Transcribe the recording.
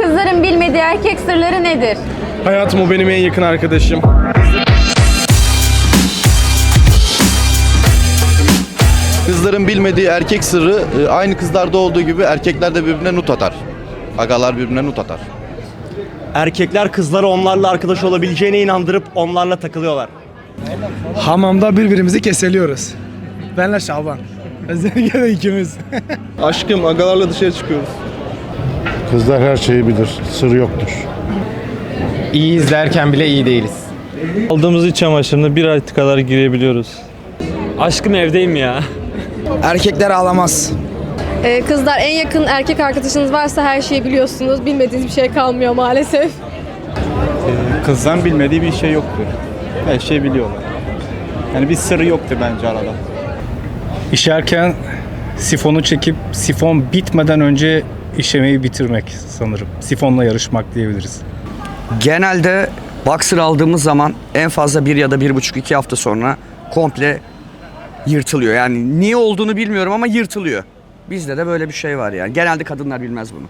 Kızların bilmediği erkek sırları nedir? Hayatım o benim en yakın arkadaşım. Kızların bilmediği erkek sırrı e, aynı kızlarda olduğu gibi erkekler de birbirine nut atar. Agalar birbirine nut atar. Erkekler kızları onlarla arkadaş olabileceğine inandırıp onlarla takılıyorlar. Hamamda birbirimizi keseliyoruz. Benle Şaban. Özellikle de ikimiz. Aşkım agalarla dışarı çıkıyoruz. Kızlar her şeyi bilir. Sır yoktur. İyiyiz derken bile iyi değiliz. Aldığımız iç çamaşırını bir ay kadar girebiliyoruz. Aşkım evdeyim ya. Erkekler ağlamaz. Ee, kızlar en yakın erkek arkadaşınız varsa her şeyi biliyorsunuz. Bilmediğiniz bir şey kalmıyor maalesef. Kızdan bilmediği bir şey yoktur. Her şeyi biliyorlar. Yani bir sırrı yoktur bence arada. İşerken sifonu çekip sifon bitmeden önce işemeyi bitirmek sanırım. Sifonla yarışmak diyebiliriz. Genelde boxer aldığımız zaman en fazla bir ya da bir buçuk iki hafta sonra komple yırtılıyor. Yani niye olduğunu bilmiyorum ama yırtılıyor. Bizde de böyle bir şey var yani. Genelde kadınlar bilmez bunu.